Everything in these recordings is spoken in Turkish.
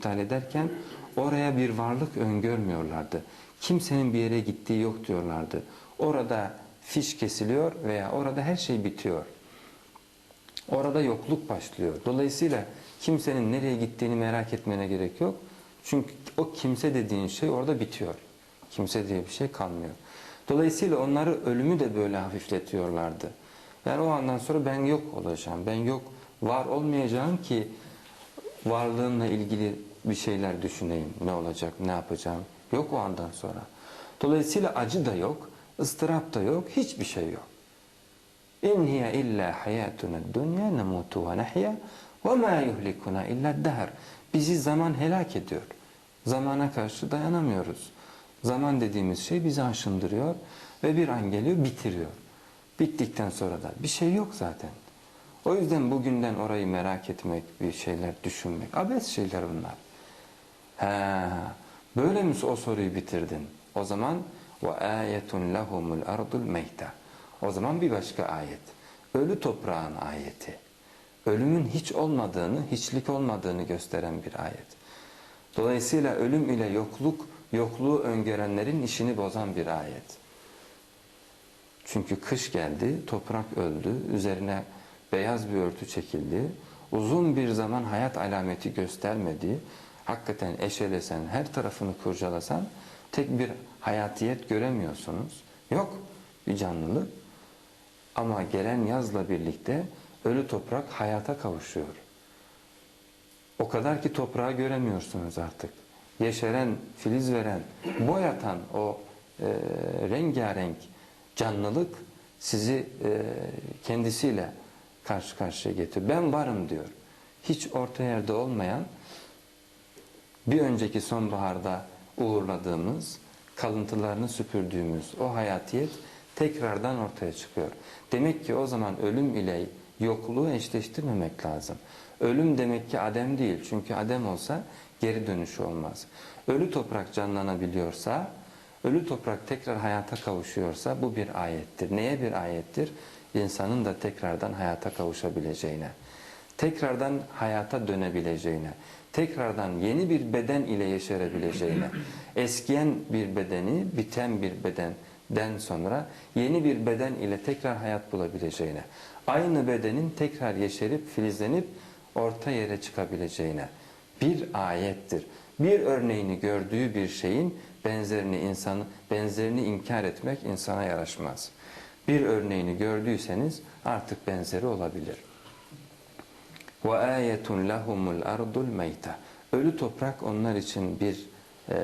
iptal ederken oraya bir varlık öngörmüyorlardı. Kimsenin bir yere gittiği yok diyorlardı. Orada fiş kesiliyor veya orada her şey bitiyor. Orada yokluk başlıyor. Dolayısıyla kimsenin nereye gittiğini merak etmene gerek yok. Çünkü o kimse dediğin şey orada bitiyor. Kimse diye bir şey kalmıyor. Dolayısıyla onları ölümü de böyle hafifletiyorlardı. Yani o andan sonra ben yok olacağım, ben yok var olmayacağım ki varlığımla ilgili bir şeyler düşüneyim. Ne olacak, ne yapacağım. Yok o andan sonra. Dolayısıyla acı da yok, ıstırap da yok, hiçbir şey yok. İn hiye illa hayatuna dunya nemutu ve nahya ve ma yuhlikuna illa dahr. Bizi zaman helak ediyor. Zamana karşı dayanamıyoruz. Zaman dediğimiz şey bizi aşındırıyor ve bir an geliyor bitiriyor. Bittikten sonra da bir şey yok zaten. O yüzden bugünden orayı merak etmek, bir şeyler düşünmek, abes şeyler bunlar. He, böyle mi o soruyu bitirdin? O zaman ve ayetun lehumul ardul meyta. O zaman bir başka ayet. Ölü toprağın ayeti. Ölümün hiç olmadığını, hiçlik olmadığını gösteren bir ayet. Dolayısıyla ölüm ile yokluk, yokluğu öngörenlerin işini bozan bir ayet. Çünkü kış geldi, toprak öldü, üzerine beyaz bir örtü çekildi. Uzun bir zaman hayat alameti göstermedi. Hakikaten eşelesen, her tarafını kurcalasan tek bir hayatiyet göremiyorsunuz. Yok bir canlılık. Ama gelen yazla birlikte ölü toprak hayata kavuşuyor. O kadar ki toprağı göremiyorsunuz artık. Yeşeren, filiz veren, boyatan o e, rengarenk canlılık sizi e, kendisiyle karşı karşıya getiriyor. Ben varım diyor. Hiç orta yerde olmayan bir önceki sonbaharda uğurladığımız, kalıntılarını süpürdüğümüz o hayatiyet tekrardan ortaya çıkıyor. Demek ki o zaman ölüm ile yokluğu eşleştirmemek lazım. Ölüm demek ki adem değil. Çünkü adem olsa geri dönüşü olmaz. Ölü toprak canlanabiliyorsa, ölü toprak tekrar hayata kavuşuyorsa bu bir ayettir. Neye bir ayettir? İnsanın da tekrardan hayata kavuşabileceğine, tekrardan hayata dönebileceğine, tekrardan yeni bir beden ile yeşerebileceğine, eskiyen bir bedeni, biten bir bedenden sonra yeni bir beden ile tekrar hayat bulabileceğine, aynı bedenin tekrar yeşerip filizlenip orta yere çıkabileceğine bir ayettir. Bir örneğini gördüğü bir şeyin benzerini insanı benzerini inkar etmek insana yaraşmaz. Bir örneğini gördüyseniz artık benzeri olabilir. Ve ayetun lahumul ardul meyta. Ölü toprak onlar için bir e,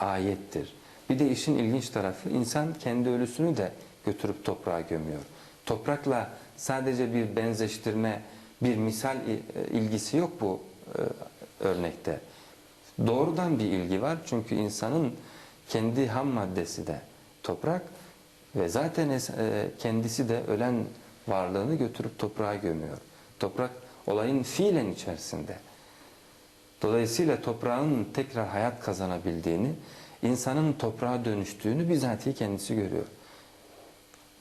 ayettir. Bir de işin ilginç tarafı insan kendi ölüsünü de götürüp toprağa gömüyor. Toprakla sadece bir benzeştirme, bir misal ilgisi yok bu e, örnekte. Doğrudan bir ilgi var çünkü insanın kendi ham maddesi de toprak ve zaten e, kendisi de ölen varlığını götürüp toprağa gömüyor. Toprak olayın fiilen içerisinde. Dolayısıyla toprağın tekrar hayat kazanabildiğini, insanın toprağa dönüştüğünü bizatihi kendisi görüyor.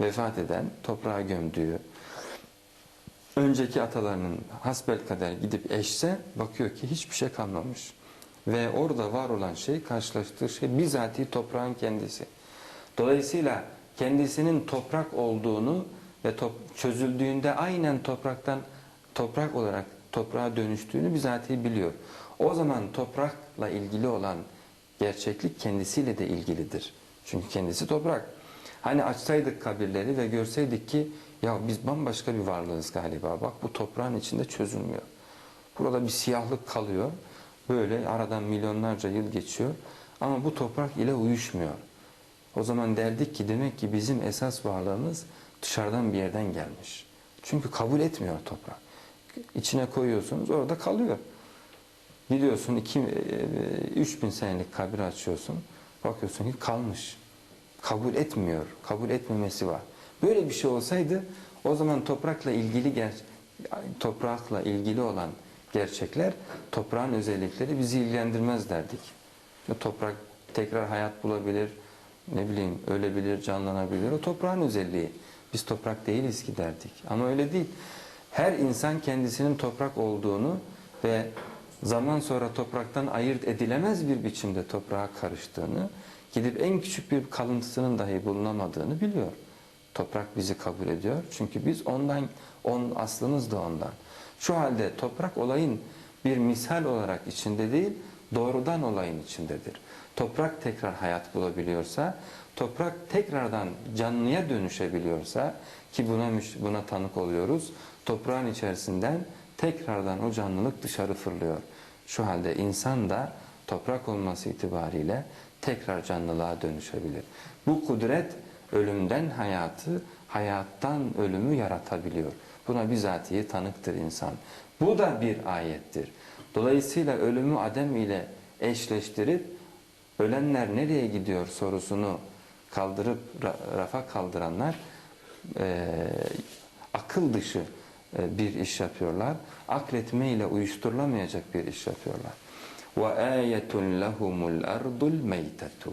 Vefat eden, toprağa gömdüğü, önceki atalarının hasbel kader gidip eşse bakıyor ki hiçbir şey kalmamış. Ve orada var olan şey, karşılaştığı şey bizatihi toprağın kendisi. Dolayısıyla kendisinin toprak olduğunu ve top, çözüldüğünde aynen topraktan toprak olarak toprağa dönüştüğünü bizatihi biliyor. O zaman toprakla ilgili olan gerçeklik kendisiyle de ilgilidir. Çünkü kendisi toprak. Hani açsaydık kabirleri ve görseydik ki ya biz bambaşka bir varlığız galiba. Bak bu toprağın içinde çözülmüyor. Burada bir siyahlık kalıyor. Böyle aradan milyonlarca yıl geçiyor. Ama bu toprak ile uyuşmuyor. O zaman derdik ki demek ki bizim esas varlığımız dışarıdan bir yerden gelmiş. Çünkü kabul etmiyor toprak. İçine koyuyorsunuz orada kalıyor. Gidiyorsun 3000 e, senelik kabir açıyorsun. Bakıyorsun ki kalmış. Kabul etmiyor. Kabul etmemesi var. Böyle bir şey olsaydı o zaman toprakla ilgili ger toprakla ilgili olan gerçekler, toprağın özellikleri bizi ilgilendirmez derdik. Toprak tekrar hayat bulabilir, ne bileyim ölebilir, canlanabilir. O toprağın özelliği. Biz toprak değiliz ki derdik. Ama öyle değil. Her insan kendisinin toprak olduğunu ve zaman sonra topraktan ayırt edilemez bir biçimde toprağa karıştığını, gidip en küçük bir kalıntısının dahi bulunamadığını biliyor. Toprak bizi kabul ediyor. Çünkü biz ondan, on aslımız da ondan. Şu halde toprak olayın bir misal olarak içinde değil, doğrudan olayın içindedir. Toprak tekrar hayat bulabiliyorsa, toprak tekrardan canlıya dönüşebiliyorsa ki buna buna tanık oluyoruz. Toprağın içerisinden tekrardan o canlılık dışarı fırlıyor. Şu halde insan da toprak olması itibariyle tekrar canlılığa dönüşebilir. Bu kudret ölümden hayatı, hayattan ölümü yaratabiliyor. Buna bizatihi tanıktır insan. Bu da bir ayettir. Dolayısıyla ölümü Adem ile eşleştirip ölenler nereye gidiyor sorusunu kaldırıp ra- rafa kaldıranlar eee, akıl dışı e, bir iş yapıyorlar. Akletmeyle uyuşturulamayacak bir iş yapıyorlar. وَآيَةٌ لَهُمُ الْأَرْضُ الْمَيْتَةُ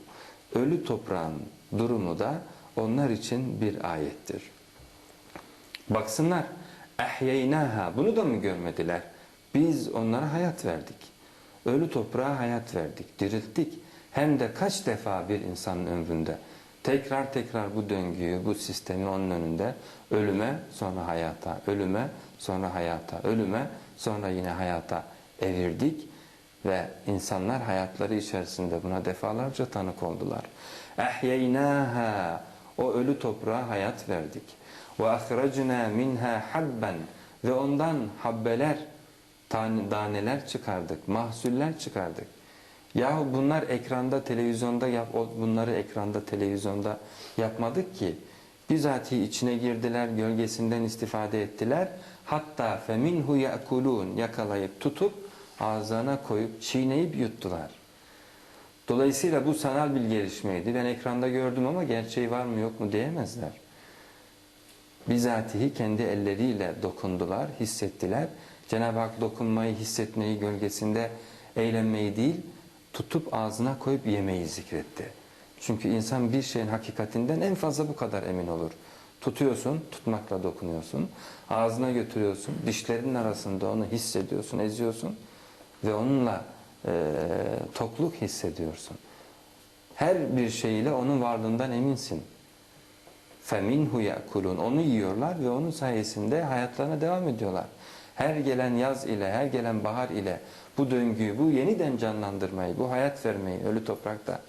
Ölü toprağın durumu da onlar için bir ayettir. Baksınlar. اَحْيَيْنَاهَا Bunu da mı görmediler? Biz onlara hayat verdik. Ölü toprağa hayat verdik, dirilttik. Hem de kaç defa bir insanın ömründe. tekrar tekrar bu döngüyü, bu sistemi onun önünde ölüme sonra hayata, ölüme sonra hayata, ölüme sonra yine hayata evirdik ve insanlar hayatları içerisinde buna defalarca tanık oldular. Ehyeynâhâ o ölü toprağa hayat verdik. Ve ahrecnâ minhâ habben ve ondan habbeler, taneler çıkardık, mahsuller çıkardık. Yahu bunlar ekranda, televizyonda yap, bunları ekranda, televizyonda yapmadık ki. Bizatihi içine girdiler, gölgesinden istifade ettiler. Hatta feminhu yakulun yakalayıp tutup ağızlarına koyup çiğneyip yuttular. Dolayısıyla bu sanal bir gelişmeydi. Ben ekranda gördüm ama gerçeği var mı yok mu diyemezler. Bizatihi kendi elleriyle dokundular, hissettiler. Cenab-ı Hak dokunmayı, hissetmeyi, gölgesinde eğlenmeyi değil, tutup ağzına koyup yemeyi zikretti. Çünkü insan bir şeyin hakikatinden en fazla bu kadar emin olur. Tutuyorsun, tutmakla dokunuyorsun. Ağzına götürüyorsun, dişlerinin arasında onu hissediyorsun, eziyorsun. Ve onunla e, tokluk hissediyorsun. Her bir şeyle onun varlığından eminsin. فَمِنْهُ يَأْكُلُونَ Onu yiyorlar ve onun sayesinde hayatlarına devam ediyorlar. Her gelen yaz ile, her gelen bahar ile bu döngüyü, bu yeniden canlandırmayı, bu hayat vermeyi ölü toprakta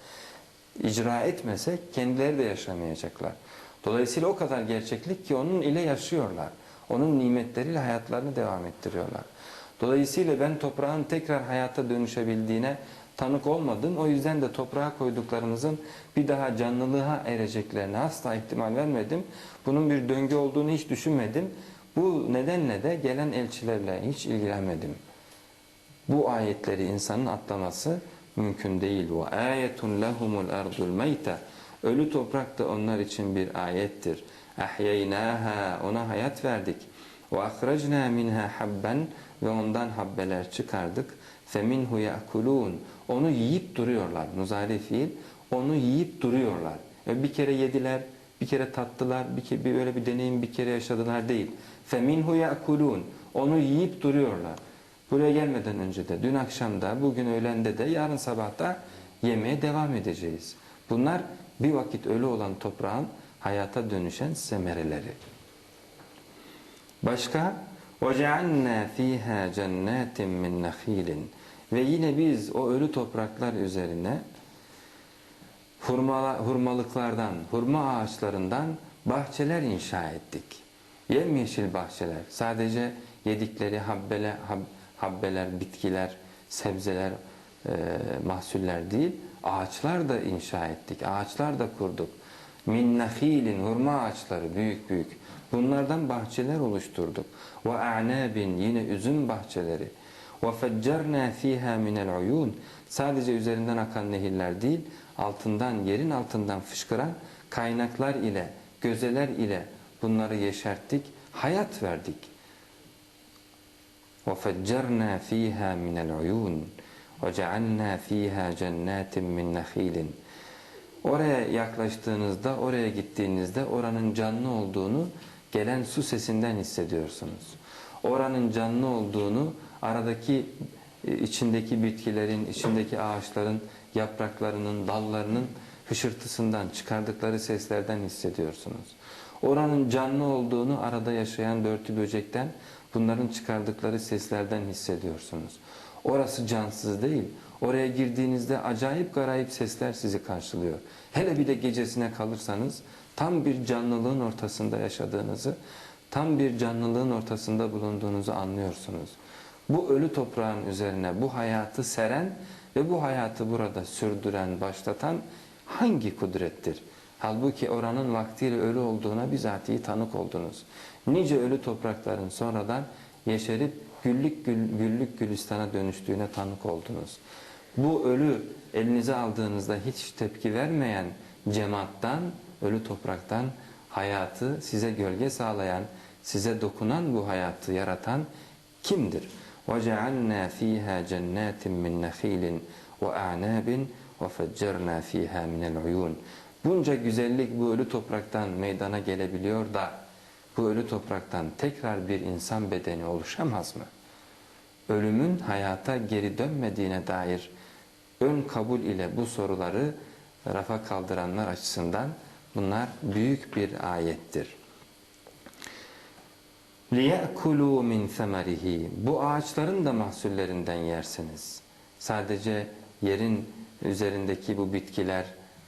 icra etmesek kendileri de yaşamayacaklar. Dolayısıyla o kadar gerçeklik ki onun ile yaşıyorlar. Onun nimetleriyle hayatlarını devam ettiriyorlar. Dolayısıyla ben toprağın tekrar hayata dönüşebildiğine tanık olmadım. O yüzden de toprağa koyduklarımızın bir daha canlılığa ereceklerine asla ihtimal vermedim. Bunun bir döngü olduğunu hiç düşünmedim. Bu nedenle de gelen elçilerle hiç ilgilenmedim. Bu ayetleri insanın atlaması mümkün değil. Ve ayetun lehumul ardul meyte. Ölü toprak da onlar için bir ayettir. Ahyaynaha ona hayat verdik. Ve ahrajna minha habben ve ondan habbeler çıkardık. Feminhu yakulun. Onu yiyip duruyorlar. Muzari fiil. Onu yiyip duruyorlar. Bir kere yediler, bir kere tattılar, bir kere bir böyle bir deneyim bir kere yaşadılar değil. Feminhu yakulun. Onu yiyip duruyorlar. Buraya gelmeden önce de, dün akşamda, bugün öğlende de, yarın sabahta yemeye devam edeceğiz. Bunlar bir vakit ölü olan toprağın hayata dönüşen semereleri. Başka وَجَعَلْنَا ف۪يهَا جَنَّاتٍ مِّنْ نَخِيلٍ Ve yine biz o ölü topraklar üzerine hurmala, hurmalıklardan, hurma ağaçlarından bahçeler inşa ettik. Yemyeşil bahçeler. Sadece yedikleri habbele, hab, habbeler, bitkiler, sebzeler, e, mahsuller değil, ağaçlar da inşa ettik. Ağaçlar da kurduk. Min nahilin hurma ağaçları büyük büyük. Bunlardan bahçeler oluşturduk. Ve a'nabin yine üzüm bahçeleri. Ve feccerna fiha minel uyun. Sadece üzerinden akan nehirler değil, altından, yerin altından fışkıran kaynaklar ile, gözeler ile bunları yeşerttik, hayat verdik. وَفَجَّرْنَا ف۪يهَا مِنَ الْعُيُونَ وَجَعَلْنَا ف۪يهَا جَنَّاتٍ مِّنْ نَخِيلٍ Oraya yaklaştığınızda, oraya gittiğinizde oranın canlı olduğunu gelen su sesinden hissediyorsunuz. Oranın canlı olduğunu aradaki e, içindeki bitkilerin, içindeki ağaçların yapraklarının, dallarının hışırtısından, çıkardıkları seslerden hissediyorsunuz. Oranın canlı olduğunu arada yaşayan börtü böcekten bunların çıkardıkları seslerden hissediyorsunuz. Orası cansız değil. Oraya girdiğinizde acayip garayip sesler sizi karşılıyor. Hele bir de gecesine kalırsanız tam bir canlılığın ortasında yaşadığınızı, tam bir canlılığın ortasında bulunduğunuzu anlıyorsunuz. Bu ölü toprağın üzerine bu hayatı seren ve bu hayatı burada sürdüren, başlatan hangi kudrettir? Halbuki oranın vaktiyle ölü olduğuna bizatihi tanık oldunuz. Nice ölü toprakların sonradan yeşerip güllük, gül, güllük gülistana dönüştüğüne tanık oldunuz. Bu ölü elinize aldığınızda hiç tepki vermeyen cemaattan, ölü topraktan hayatı size gölge sağlayan, size dokunan bu hayatı yaratan kimdir? وَجَعَلْنَا ف۪يهَا جَنَّاتٍ مِّنْ نَخِيلٍ وَاَعْنَابٍ وَفَجَّرْنَا ف۪يهَا مِنَ الْعُيُونَ Bunca güzellik bu ölü topraktan meydana gelebiliyor da bu ölü topraktan tekrar bir insan bedeni oluşamaz mı? Ölümün hayata geri dönmediğine dair ön kabul ile bu soruları rafa kaldıranlar açısından bunlar büyük bir ayettir. لِيَأْكُلُوا مِنْ ثَمَرِهِ Bu ağaçların da mahsullerinden yersiniz. Sadece yerin üzerindeki bu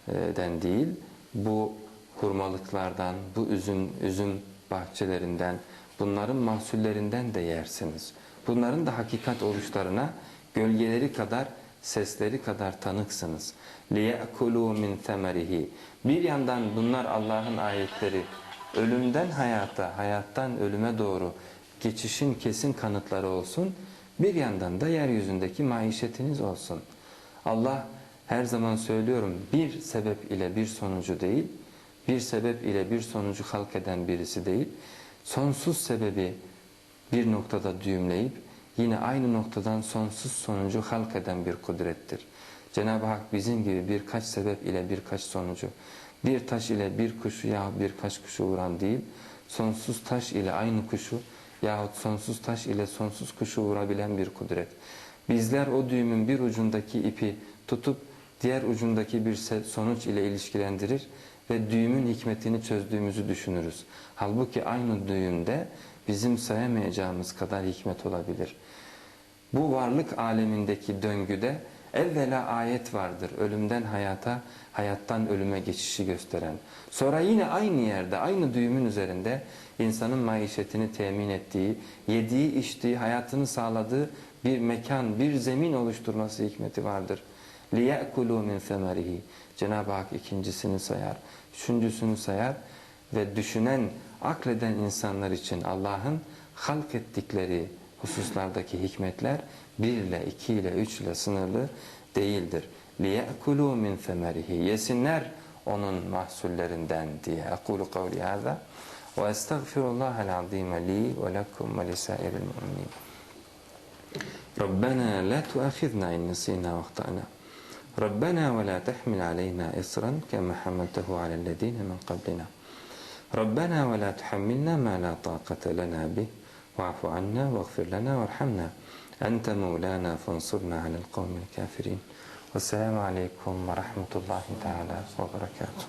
bitkilerden değil, bu hurmalıklardan, bu üzüm, üzüm bahçelerinden, bunların mahsullerinden de yersiniz. Bunların da hakikat oluşlarına gölgeleri kadar, sesleri kadar tanıksınız. لِيَأْكُلُوا مِنْ ثَمَرِهِ Bir yandan bunlar Allah'ın ayetleri, ölümden hayata, hayattan ölüme doğru geçişin kesin kanıtları olsun. Bir yandan da yeryüzündeki maişetiniz olsun. Allah her zaman söylüyorum bir sebep ile bir sonucu değil, bir sebep ile bir sonucu halk eden birisi değil, sonsuz sebebi bir noktada düğümleyip yine aynı noktadan sonsuz sonucu halk eden bir kudrettir. Cenab-ı Hak bizim gibi birkaç sebep ile birkaç sonucu, bir taş ile bir kuşu yahut birkaç kuşu vuran değil, sonsuz taş ile aynı kuşu yahut sonsuz taş ile sonsuz kuşu vurabilen bir kudret. Bizler o düğümün bir ucundaki ipi tutup diğer ucundaki bir sonuç ile ilişkilendirir ve düğümün hikmetini çözdüğümüzü düşünürüz. Halbuki aynı düğümde bizim sayamayacağımız kadar hikmet olabilir. Bu varlık alemindeki döngüde evvela ayet vardır. Ölümden hayata, hayattan ölüme geçişi gösteren. Sonra yine aynı yerde, aynı düğümün üzerinde insanın maişetini temin ettiği, yediği, içtiği, hayatını sağladığı bir mekan, bir zemin oluşturması hikmeti vardır. لِيَأْكُلُوا مِنْ ثَمَرِهِ Cenab-ı Hak ikincisini sayar, üçüncüsünü sayar ve düşünen, akleden insanlar için Allah'ın halk ettikleri hususlardaki hikmetler bir ile, iki ile, üç ile sınırlı değildir. لِيَأْكُلُوا مِنْ ثَمَرِهِ Yesinler onun mahsullerinden diye. أَقُولُ قَوْلِ هَذَا وَاَسْتَغْفِرُ اللّٰهَ الْعَظِيمَ لِي وَلَكُمْ وَلِسَائِرِ الْمُؤْمِنِينَ ربنا لا تؤاخذنا إن نسينا واخطأنا ربنا ولا تحمل علينا إصرا كما حملته على الذين من قبلنا. ربنا ولا تحملنا ما لا طاقة لنا به. واعف عنا واغفر لنا وارحمنا. أنت مولانا فانصرنا على القوم الكافرين. والسلام عليكم ورحمة الله تعالى وبركاته.